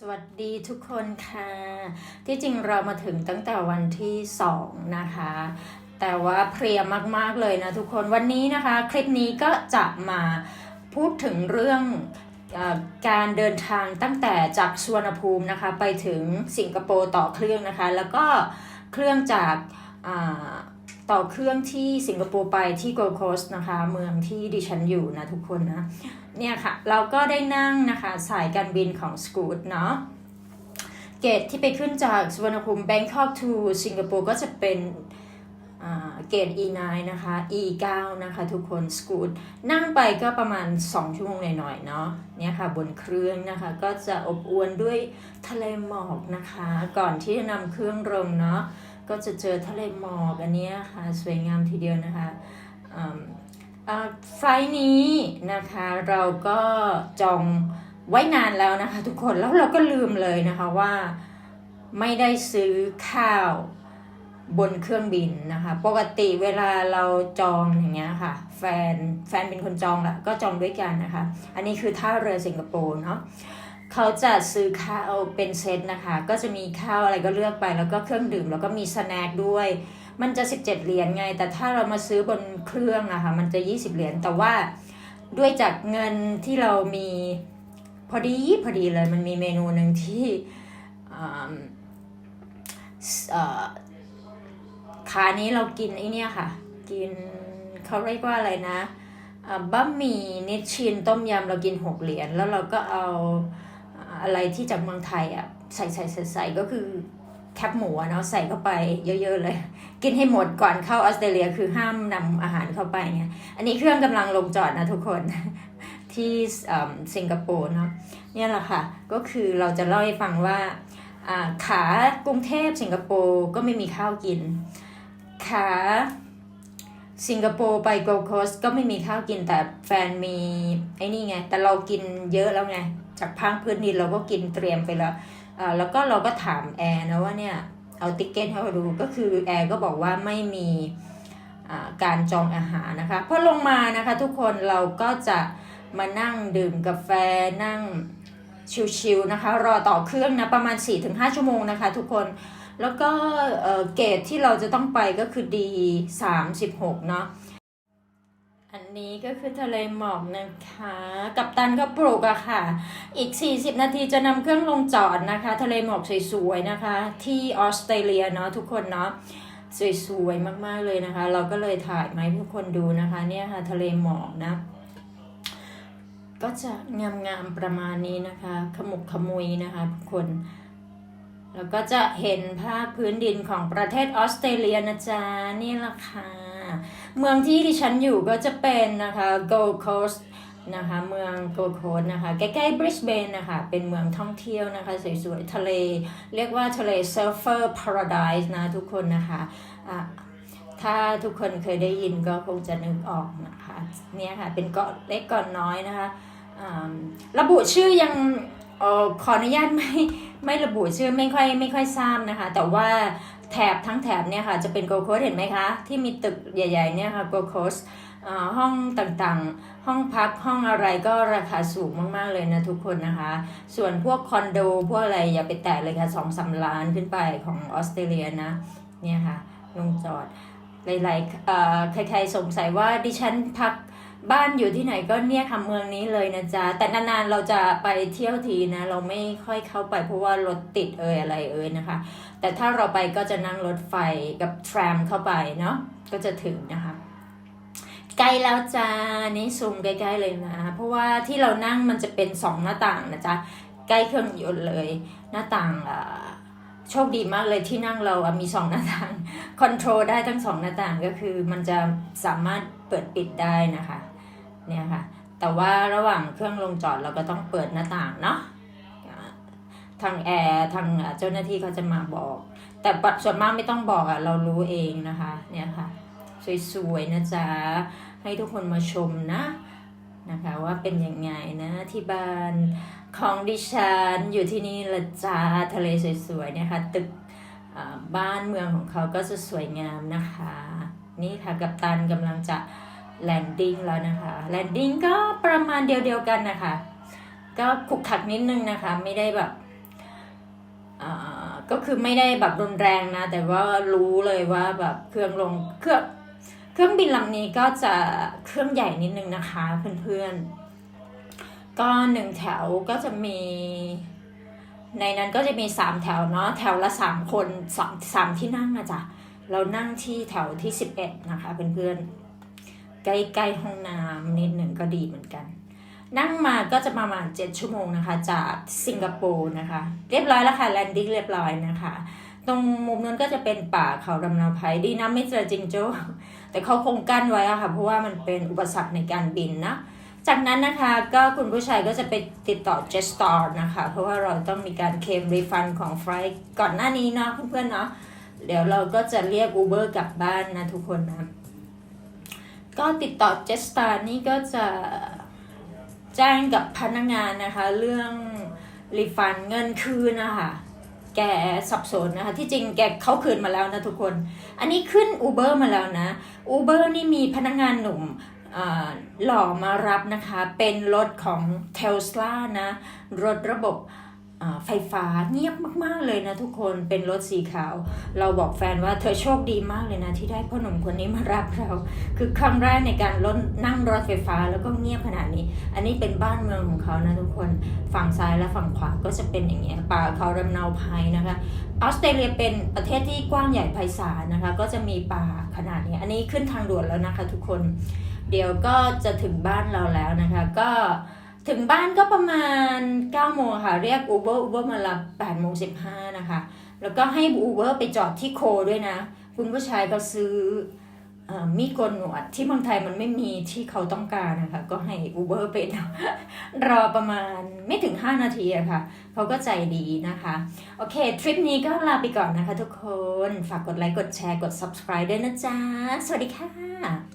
สวัสดีทุกคนค่ะ ที่จริงเรามาถึงตั้งแต่วันที่สองนะคะ แต่ว่าเพลียมากๆเลยนะทุกคนวันนี้นะคะ คลิปนี้ก็จะมาพูดถึงเรื่องอการเดินทางตั้งแต่จากสุวนภูมินะคะ ไปถึงสิงคโปร์ต่อเครื่องนะคะ แล้วก็เครื่องจากอ่า ต่อเครื่องที่สิงคโปร์ไปที่โกลโคสนะคะ เมืองที่ดิฉันอยู่นะทุกคนนะ เนี่ยค่ะ เราก็ได้นั่งนะคะสายการบินของ Scoot เนาะเกตที่ไปขึ้นจากสุวรรณภูมิ Bangkok to สิงคโปร์ก็จะเป็นอ่าเกต E9 นะคะ E9 นะคะทุกคน Scoot นั่งไปก็ประมาณ 2 ชั่วโมงหน่อยๆเนาะเนี่ยค่ะบนเครื่องนะคะก็จะอบอวลด้วยทะเลหมอกนะคะ ก่อนที่จะนำเครื่องลงเนาะ ก็จะเจอทะเลหมอกอันนี้ค่ะสวยงามทีเดียวนะคะอ่าไฟล์นี้นะคะเราก็จองไว้นานแล้วนะคะทุกคนแล้วเราก็ลืมเลยนะคะว่าไม่ได้ซื้อข้าวบนเครื่องบินนะคะ ปกติเวลาเราจองอย่างเงี้ยค่ะ แฟนแฟนเป็นคนจองแหละก็จองด้วยกันนะคะ อันนี้คือท่าเรือสิงคโปร์เนาะ เขาจะซื้อข้าวเป็นเซตนะคะ ก็จะมีข้าวอะไรก็เลือกไป แล้วก็เครื่องดื่มแล้วก็มีสแน็คด้วย มันจะ 17 เหรียญไง แต่ถ้าเรามาซื้อบนเครื่องอะค่ะมันจะ 20 เหรียญ แต่ว่าด้วยจากเงินที่เรามีพอดีพอดีเลย มันมีเมนูหนึ่งที่อ่าเอ่อขานี้เรากินไอเนี่ยค่ะ กินเขาเรียกว่าอะไรนะอ่าบะหมี่นิชชินต้มยำเรากิน6เหรียญแล้วเราก็เอา อะไรที่จากเมืองไทยอะใส่ใส่ใส่ใส่ก็คือแคปหมูเนาะใส่เข้าไปเยอะ ๆ เลย กินให้หมดก่อนเข้าออสเตรเลียคือห้ามนำอาหารเข้าไปไงอันนี้เครื่องกำลังลงจอดนะทุกคนที่สิงคโปร์เนาะเนี่ยแหละค่ะ ก็คือเราจะเล่าให้ฟังว่าขากรุงเทพสิงคโปร์ก็ไม่มีข้าวกิน ขา สิงคโปร์ไปโกลโคสก็ไม่มีข้าวกินแต่แฟนมีไอ้นี่ไง แต่เรากินเยอะแล้วไง จากพังพื้นดินเราก็กินเตรียมไปแล้วอ่าแล้วก็เราก็ถามแอร์นะว่าเนี่ย เอาติ๊กเก็ตให้เขาดูก็คือแอร์ก็บอกว่าไม่มีการจองอาหารนะคะพอลงมานะคะทุกคนเราก็จะมานั่งดื่มกาแฟนั่งชิลๆนะคะ รอต่อเครื่องนะประมาณ 4-5 ชั่วโมงนะคะทุกคน แล้วก็เอ่อเกตที่เราจะต้องไปก็คือ D 36เนาะอันนี้ก็คือทะเลหมอกนะคะ กับตันก็ปลูกอะค่ะ อีก 40 นาทีจะนำเครื่องลงจอดนะคะ ทะเลหมอกสวยๆนะคะ ที่ออสเตรเลียเนาะทุกคนเนาะสวยๆมากๆเลยนะคะ เราก็เลยถ่ายมาให้ทุกคนดูนะคะเนี่ยค่ะทะเลหมอกนะ ก็จะงามๆประมาณนี้นะคะ ขมุกขมุยนะคะทุกคน แล้วก็จะเห็นภาพพื้นดินของประเทศออสเตรเลียนะจ๊ะ นี่ละค่ะ เมืองที่ดิฉันอยู่ก็จะเป็นนะคะ Gold Coast นะคะเมือง Gold Coast นะคะใกล้ๆ Brisbane นะคะเป็นเมืองท่องเที่ยวนะคะสวยๆทะเล เรียกว่าทะเล Surfer Paradise นะทุกคนนะคะอะถ้าทุกคนเคยได้ยินก็คงจะนึกออกนะคะเนี่ยค่ะเป็นเกาะเล็กเกาะน้อยนะคะอ่าระบุชื่อยัง เออขออนุญาตไม่ไม่ระบุชื่อไม่ค่อยไม่ค่อยทราบนะคะ แต่ว่าแถบทั้งแถบเนี่ยค่ะจะเป็นโกโคสเห็นไหมคะ ที่มีตึกใหญ่ๆเนี่ยค่ะโกโคสห้องต่างๆ ห้องพักห้องอะไรก็ราคาสูงมากๆเลยนะทุกคนนะคะ ส่วนพวกคอนโดพวกอะไรอย่าไปแตะเลยค่ะสองสาล้านขึ้นไปของออสเตรเลียนะเนี่ยค่ะลงจอดหลายๆใครๆสงสัยว่าดิฉันพัก บ้านอยู่ที่ไหนก็เนี่ยค่ะเมืองนี้เลยนะจ๊ะ แต่นานๆเราจะไปเที่ยวทีนะ เราไม่ค่อยเข้าไปเพราะว่ารถติดเอ่ยอะไรเอ่ยนะคะ แต่ถ้าเราไปก็จะนั่งรถไฟกับทรามเข้าไปเนาะก็จะถึงนะคะใกล้แล้วจ้านี่ซูมใกล้ๆเลยนะ เพราะว่าที่เรานั่งมันจะเป็นสองหน้าต่างนะจ๊ะใกล้เครื่องยนต์เลยหน้าต่างอ่าโชคดีมากเลยที่นั่งเรามีสองหน้าต่างคอนโทรลได้ทั้งสองหน้าต่างก็คือมันจะสามารถเปิดปิดได้นะคะ เนี่ยค่ะ แต่ว่าระหว่างเครื่องลงจอดเราก็ต้องเปิดหน้าต่างเนาะทางแอร์ทางเจ้าหน้าที่เขาจะมาบอก แต่ส่วนมากไม่ต้องบอกอะเรารู้เองนะคะเนี่ยค่ะ สวยๆนะจ๊ะ ให้ทุกคนมาชมนะนะคะว่าเป็นยังไงนะที่บ้านของดิฉันอยู่ที่นี่ละจ้าทะเลสวยๆเนี่ยค่ะตึกบ้านเมืองของเขาก็จะสวยงามนะคะ นี่ค่ะกัปตันกำลังจะ แลนดิ้งแล้วนะคะแลนดิ้งก็ประมาณเดียวๆกันนะคะ ก็ขุกขักนิดนึงนะคะ ไม่ได้แบบก็คือไม่ได้แบบรุนแรงนะ แต่ว่ารู้เลยว่าแบบเครื่องลงเครื่องเครื่องบินลำนี้ก็จะเครื่องใหญ่นิดนึงนะคะเพื่อนๆ ก็หนึ่งแถวก็จะมี ในนั้นก็จะมีสามแถวเนาะแถวละสามคนสามสามที่นั่งนะจ๊ะเรานั่งที่แถวที่สิบเอ็ดนะคะเพื่อนๆ ใกล้ๆห้องน้ำนิดหนึ่งก็ดีเหมือนกัน นั่งมาก็จะประมาณ 7 ชั่วโมงนะคะ จากสิงคโปร์นะคะ เรียบร้อยแล้วค่ะแลนดิ้งเรียบร้อยนะคะ ตรงมุมนั้นก็จะเป็นป่าเขาลำนาไพดีนะไม่เจอจิงโจ้แต่เขาคงกั้นไว้อะค่ะ เพราะว่ามันเป็นอุปสรรคในการบินนะจากนั้นนะคะก็คุณผู้ชายก็จะไปติดต่อ Jetstar นะคะ เพราะว่าเราต้องมีการเคลมรีฟันของไฟล์ก่อนหน้านี้เนาะเพื่อนๆเนาะเดี๋ยวเราก็จะเรียก Uber กลับบ้านนะทุกคนนะ ก็ติดต่อ Jetstar นี่ก็จะแจ้งกับพนักงานนะคะ เรื่องรีฟันเงินคืนนะคะแกสับสนนะคะ ที่จริงแกเขาคืนมาแล้วนะทุกคน อันนี้ขึ้น Uber มาแล้วนะ Uber นี่มีพนักงานหนุ่มหล่อมารับนะคะ เป็นรถของ Tesla นะ รถระบบ ไฟฟ้าเงียบมากๆเลยนะทุกคนเป็นรถสีขาว เราบอกแฟนว่าเธอโชคดีมากเลยนะ ที่ได้พ่อหนุ่มคนนี้มารับเรา คือครั้งแรกในการรถนั่งรถไฟฟ้าแล้วก็เงียบขนาดนี้ อันนี้เป็นบ้านเมืองของเขานะทุกคนฝั่งซ้ายและฝั่งขวาก็จะเป็นอย่างเงี้ยป่าเขาลำเนาไพรนะคะออสเตรเลียเป็นประเทศที่กว้างใหญ่ไพศาลนะคะ ก็จะมีป่าขนาดนี้ อันนี้ขึ้นทางด่วนแล้วนะคะ ทุกคน เดี๋ยวก็จะถึงบ้านเราแล้วนะคะ ก็ ถึงบ้านก็ประมาณ9โมงค่ะ เรียก Uber Uber มารับ8โมง15 นะคะ แล้วก็ให้ Uber ไปจอดที่โคด้วยนะ คุณผู้ชายก็ซื้ออมีดโกนหนวดที่เมืองไทยมันไม่มีที่เขาต้องการนะคะก็ให้ Uber เป็นรอประมาณไม่ถึง 5 นาทีอะค่ะเขาก็ใจดีนะคะ โอเค ทริปนี้ก็ลาไปก่อนนะคะทุกคน ฝากกดไลค์ กดแชร์ กด subscribe ด้วยนะจ๊ะ สวัสดีค่ะ